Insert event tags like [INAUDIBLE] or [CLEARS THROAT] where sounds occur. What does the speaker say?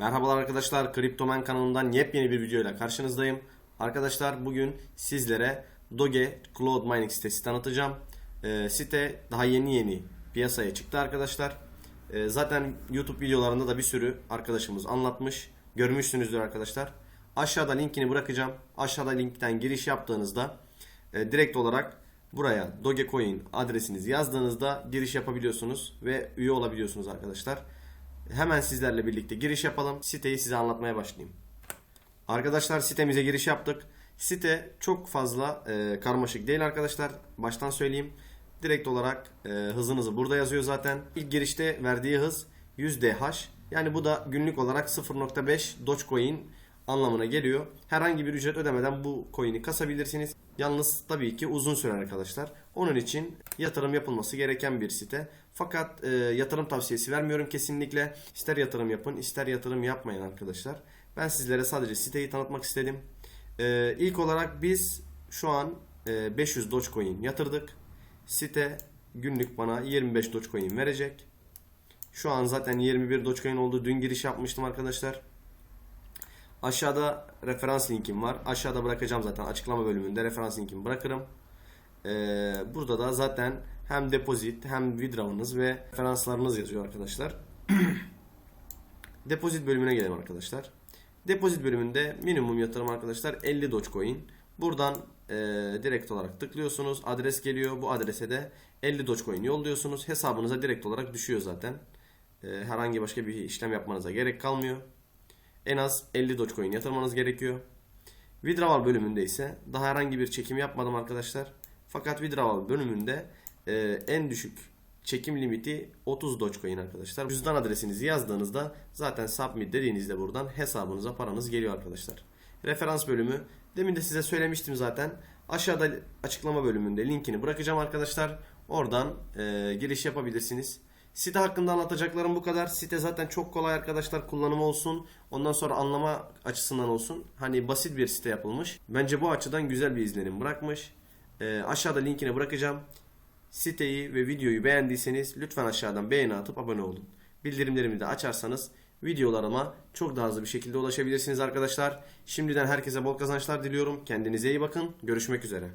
Merhabalar arkadaşlar, Kriptomen kanalından yepyeni bir videoyla karşınızdayım. Arkadaşlar bugün sizlere Doge Cloud Mining sitesi tanıtacağım. Ee, site daha yeni yeni piyasaya çıktı arkadaşlar. Ee, zaten YouTube videolarında da bir sürü arkadaşımız anlatmış. Görmüşsünüzdür arkadaşlar. Aşağıda linkini bırakacağım. Aşağıda linkten giriş yaptığınızda e, direkt olarak buraya Dogecoin adresinizi yazdığınızda giriş yapabiliyorsunuz ve üye olabiliyorsunuz arkadaşlar. Hemen sizlerle birlikte giriş yapalım. Siteyi size anlatmaya başlayayım. Arkadaşlar sitemize giriş yaptık. Site çok fazla e, karmaşık değil arkadaşlar. Baştan söyleyeyim. Direkt olarak e, hızınızı burada yazıyor zaten. İlk girişte verdiği hız 100 DH. Yani bu da günlük olarak 0.5 Dogecoin anlamına geliyor. Herhangi bir ücret ödemeden bu coin'i kasabilirsiniz. Yalnız tabii ki uzun sürer arkadaşlar. Onun için yatırım yapılması gereken bir site. Fakat e, yatırım tavsiyesi vermiyorum kesinlikle. İster yatırım yapın, ister yatırım yapmayın arkadaşlar. Ben sizlere sadece siteyi tanıtmak istedim. E, ilk olarak biz şu an e, 500 Dogecoin yatırdık. Site günlük bana 25 Dogecoin verecek. Şu an zaten 21 Dogecoin oldu. Dün giriş yapmıştım arkadaşlar. Aşağıda referans linkim var. Aşağıda bırakacağım zaten açıklama bölümünde referans linkimi bırakırım. Ee, burada da zaten hem depozit hem withdraw'ınız ve referanslarınız yazıyor arkadaşlar. [CLEARS THROAT] depozit bölümüne gelelim arkadaşlar. Depozit bölümünde minimum yatırım arkadaşlar 50 Dogecoin. Buradan e, direkt olarak tıklıyorsunuz. Adres geliyor. Bu adrese de 50 Dogecoin yolluyorsunuz. Hesabınıza direkt olarak düşüyor zaten. E, herhangi başka bir işlem yapmanıza gerek kalmıyor. En az 50 Dogecoin yatırmanız gerekiyor. Withdrawal bölümünde ise daha herhangi bir çekim yapmadım arkadaşlar. Fakat withdrawal bölümünde e, en düşük çekim limiti 30 Dogecoin arkadaşlar. Cüzdan adresinizi yazdığınızda zaten submit dediğinizde buradan hesabınıza paranız geliyor arkadaşlar. Referans bölümü demin de size söylemiştim zaten. Aşağıda açıklama bölümünde linkini bırakacağım arkadaşlar. Oradan e, giriş yapabilirsiniz. Site hakkında anlatacaklarım bu kadar. Site zaten çok kolay arkadaşlar kullanımı olsun. Ondan sonra anlama açısından olsun. Hani basit bir site yapılmış. Bence bu açıdan güzel bir izlenim bırakmış. Ee, aşağıda linkini bırakacağım. Siteyi ve videoyu beğendiyseniz lütfen aşağıdan beğeni atıp abone olun. Bildirimlerimi de açarsanız videolarıma çok daha hızlı bir şekilde ulaşabilirsiniz arkadaşlar. Şimdiden herkese bol kazançlar diliyorum. Kendinize iyi bakın. Görüşmek üzere.